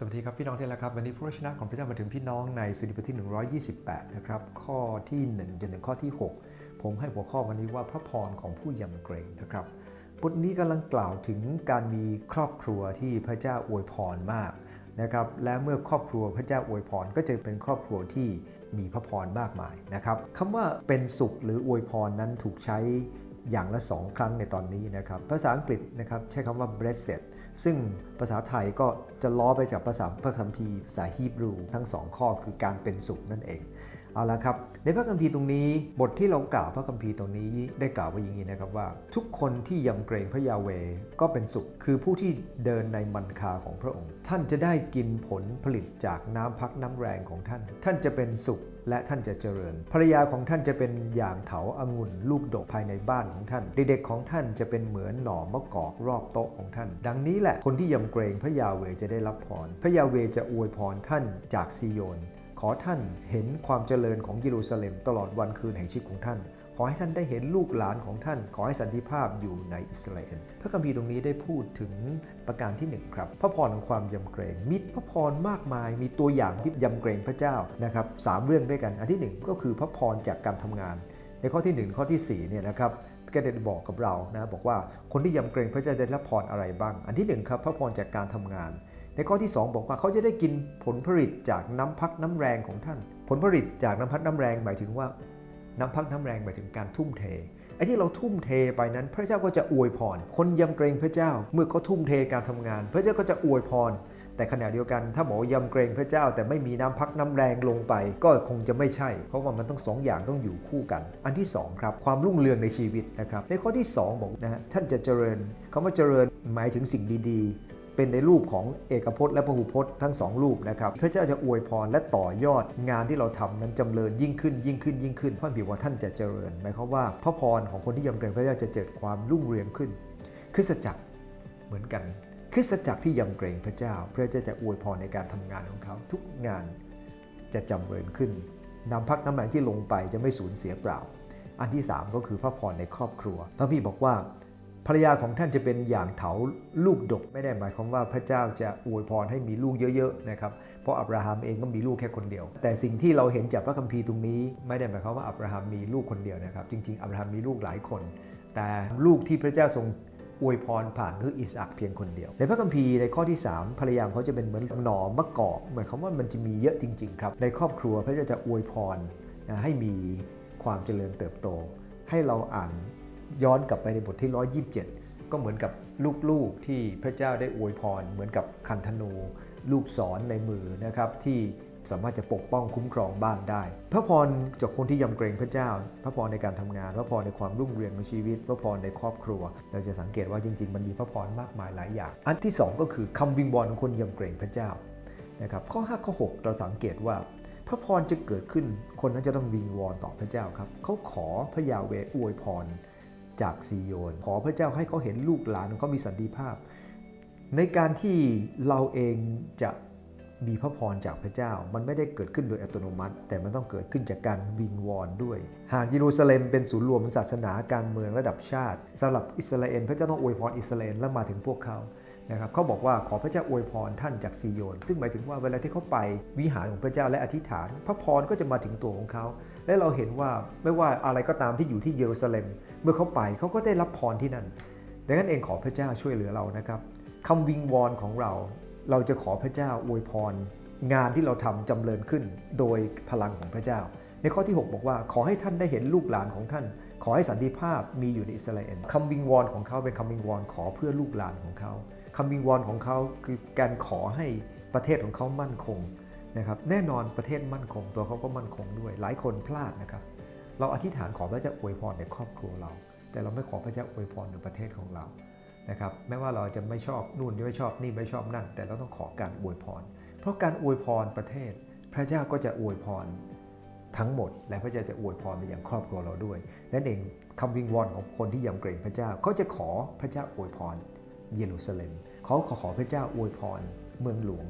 สวัสดีครับ พี่น้องที่รักครับ วันนี้พระวจนะของพระเจ้ามาถึงพี่น้องในสุดีบทที่ 128 นะครับ ข้อที่1จนถึงข้อที่ 6 ผมให้หัวข้อวันนี้ว่าพระพรของผู้ยำเกรงนะครับบทนี้กำลังกล่าวถึงการมีครอบครัวที่พระเจ้าอวยพรมากนะครับและเมื่อครอบครัวพระเจ้าอวยพรก็จะเป็นครอบครัวที่มีพระพรมากมายนะครับคำว่าเป็นสุขหรืออวยพรนั้นถูกใช้อย่างละสองครั้งในตอนนี้นะครับภาษาอังกฤษนะครับใช้คำว่า blessed ซึ่งภาษาไทยก็จะล้อไปจากภาษาพระคัมภีร์ภาษาฮีบรู ทั้งสองข้อคือการเป็นสุขนั่นเองเอาละครับ ในพระคัมภีร์ตรงนี้ บทที่เรากล่าวพระคัมภีร์ตรงนี้ได้กล่าวไว้อย่างนี้นะครับว่า ทุกคนที่ยำเกรงพระยาเวก็เป็นสุข คือผู้ที่เดินในมันคาของพระองค์ ท่านจะได้กินผลผลิตจากน้ำพักน้ำแรงของท่าน ท่านจะเป็นสุขและท่านจะเจริญ ภรรยาของท่านจะเป็นอย่างเถาอางุ่นลูกดกภายในบ้านของท่าน เด็กๆของท่านจะเป็นเหมือนหน่อมะกอกรอบโต๊ะของท่าน ดังนี้แหละคนที่ยำเกรงพระยาเวจะได้รับพร พระยาเวจะอวยพรท่านจากซีโยน ขอท่านเห็นความเจริญของเยรูซาเล็มตลอดวันคืนแห่งชีวิตของท่าน ขอให้ท่านได้เห็นลูกหลานของท่าน ขอให้สันติภาพอยู่ในอิสราเอล พระคัมภีร์ตรงนี้ได้พูดถึงประการที่หนึ่งครับ พระพรของความยำเกรงมีพระพรมากมาย มีตัวอย่างที่ยำเกรงพระเจ้านะครับสามเรื่องด้วยกัน อันที่หนึ่งก็คือพระพรจากการทำงาน ในข้อที่หนึ่งข้อที่สี่เนี่ยนะครับก็ได้บอกกับเรานะบอกว่าคนที่ยำเกรงพระเจ้าได้รับพรอะไรบ้าง อันที่หนึ่งครับพระพรจากการทำงาน ในข้อที่ 2 บอกว่าเขาจะได้กินผลผลิตจากน้ำพักน้ำแรงของท่าน ผลผลิตจากน้ำพักน้ำแรงหมายถึงว่า น้ำพักน้ำแรงหมายถึงการทุ่มเทไอ้ที่เราทุ่มเทไปนั้น พระเจ้าก็จะอวยพร คนยำเกรงพระเจ้าเมื่อเขาทุ่มเทการทำงาน พระเจ้าก็จะอวยพร แต่ขณะเดียวกันถ้าบอยำเกรงพระเจ้า แต่ไม่มีน้ำพักน้ำแรงลงไป ก็คงจะไม่ใช่ เพราะว่ามันต้องสองอย่างต้องอยู่คู่กัน อันที่สองครับความรุ่งเรืองในชีวิตนะครับในข้อที่สองบอกนะฮะท่านจะเจริญคำว่าเจริญหมายถึงสิ่งดีๆ เป็นในรูปของเอกพจน์และพหูพจน์ทั้งสองรูปนะครับพระเจ้าจะอวยพรและต่อยอดงานที่เราทำนั้นจำเริญยิ่งขึ้นยิ่งขึ้นยิ่งขึ้นพระบิดว่าท่านจะเจริญหมายความว่าพระพรของคนที่ยำเกรงพระเจ้าจะเกิดความรุ่งเรืองขึ้น คริสตจักรเหมือนกัน คริสตจักรที่ยำเกรงพระเจ้า เพื่อจะจะอวยพรในการทำงานของเขา ทุกงานจะจำเริญขึ้นนำพักน้ำแรงที่ลงไปจะไม่สูญเสียเปล่า อันที่ 3 ก็คือพระพรในครอบครัว พระพี่บอกว่า ภรรยาของท่านจะเป็นอย่างเถาลูกดกไม่ได้หมายความว่าพระเจ้าจะอวยพรให้มีลูกเยอะๆนะครับเพราะอับราฮัมเองก็มีลูกแค่คนเดียว แต่สิ่งที่เราเห็นจากพระคัมภีร์ตรงนี้ไม่ได้หมายความว่าอับราฮัมมีลูกคนเดียวนะครับ จริงๆอับราฮัมมีลูกหลายคน แต่ลูกที่พระเจ้าทรงอวยพรผ่านคืออิสอักเพียงคนเดียว ในพระคัมภีร์ในข้อที่ 3 ภรรยาเขาจะเป็นเหมือนหน่อมะกอกหมายความว่ามันจะมีเยอะจริงๆครับในครอบครัวพระเจ้าจะอวยพรให้มีความเจริญเติบโต ให้เราอ่าน ย้อนกลับไปในบทที่ 127 ก็เหมือนกับลูกๆที่พระเจ้าได้อวยพร เหมือนกับคันธนู ลูกศรในมือนะครับที่สามารถจะปกป้องคุ้มครองบ้านได้ พระพรจากคนที่ยำเกรงพระเจ้า พระพรในการทำงาน พระพรในความรุ่งเรืองในชีวิต พระพรในครอบครัว เราจะสังเกตว่าจริง ๆ มันมีพระพรมากมายหลายอย่าง อันที่ 2 ก็คือคำวิงวอนของคนยำเกรงพระเจ้านะครับข้อ5ข้อ6เราสังเกตว่า พระพรจะเกิดขึ้น คนนั้นจะต้องวิงวอนต่อพระเจ้าครับเขาขอพระยาเวอวยพร จากซีโยน ขอพระเจ้าให้เขาเห็นลูกหลานของเขามีสันติภาพ ในการที่เราเองจะมีพระพรจากพระเจ้า มันไม่ได้เกิดขึ้นโดยอัตโนมัติ แต่มันต้องเกิดขึ้นจากการวิงวอนด้วย หากเยรูซาเล็มเป็นศูนย์รวมศาสนาการเมืองระดับชาติสำหรับอิสราเอลพระเจ้าต้องอวยพรอิสราเอลและมาถึงพวกเขานะครับเขาบอกว่าขอพระเจ้าอวยพรท่านจากซีโยน ซึ่งหมายถึงว่าเวลาที่เขาไปวิหารของพระเจ้าและอธิษฐาน พระพรก็จะมาถึงตัวของเขา และเราเห็นว่าไม่ว่าอะไรก็ตามที่อยู่ที่เยรูซาเล็ม เมื่อเขาไปเขาก็ได้รับพรที่นั่นดังนั้นเองขอพระเจ้าช่วยเหลือเรานะครับคำวิงวอนของเรา เราจะขอพระเจ้าอวยพรงานที่เราทำจำเริญขึ้นโดยพลังของพระเจ้า ในข้อที่ 6 บอกว่าขอให้ท่านได้เห็นลูกหลานของท่าน ขอให้สันติภาพมีอยู่ในอิสราเอลคำวิงวอนของเขาเป็นคำวิงวอนขอเพื่อลูกหลานของเขาคำวิงวอนของเขาคือการขอให้ประเทศของเขามั่นคง นะครับแน่นอนประเทศมั่นคงตัวเขาก็มั่นคงด้วย หลายคนพลาดนะครับ เราอธิษฐานขอพระเจ้าอวยพรในครอบครัวเรา แต่เราไม่ขอพระเจ้าอวยพรในประเทศของเรานะครับแม้ว่าเราจะไม่ชอบนู่นไม่ชอบนี่ไม่ชอบนั่น แต่เราต้องขอการอวยพร เพราะการอวยพรประเทศ พระเจ้าก็จะอวยพรทั้งหมด และพระเจ้าจะอวยพรไปยังครอบครัวเราด้วยนั่นเองคำวิงวอนของคนที่ยำเกรงพระเจ้าเขาจะขอพระเจ้าอวยพรเยรูซาเล็มเขาขอขอพระเจ้าอวยพรเมืองหลวง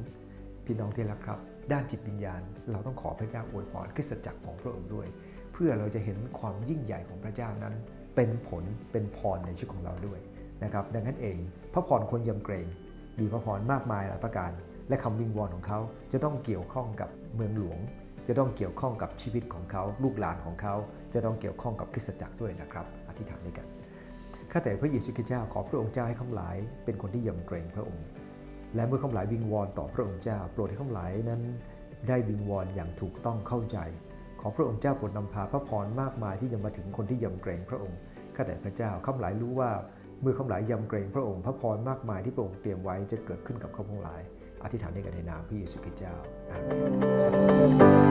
พี่น้องที่รักครับ ด้านจิตวิญญาณ เราต้องขอพระเจ้าอวยพรคริสตจักรของพระองค์ด้วย เพื่อเราจะเห็นความยิ่งใหญ่ของพระเจ้านั้น เป็นผลเป็นพรในชีวิตของเราด้วยนะครับดังนั้นเองพระพรคนยำเกรงมีพระพรมากมายหลายประการ และคำวิงวอนของเขาจะต้องเกี่ยวข้องกับเมืองหลวง จะต้องเกี่ยวข้องกับชีวิตของเขาลูกหลานของเขา จะต้องเกี่ยวข้องกับคริสตจักรด้วยนะครับ อธิษฐานด้วยกันข้าแต่พระเยซูคริสต์เจ้าขอพระองค์เจ้าให้ข้าหลาย เป็นคนที่ยำเกรงพระองค์ และเมื่อข้าหลายวิงวอนต่อพระองค์เจ้า โปรดให้ข้าหลายนั้น ได้วิงวอนอย่างถูกต้องเข้าใจ ขอพระองค์เจ้าโปรดนำพาพระพรมากมายที่จะมาถึงคนที่ยำเกรงพระองค์ข้าแต่พระเจ้าข้าหลายรู้ว่าเมื่อข้าหลายยำเกรงพระองค์พระพรมากมายที่พระองค์เตรียมไว้จะเกิดขึ้นกับข้าพงหลาย อธิษฐานในกันในนามพระเยซูคริสต์เจ้าอาเมน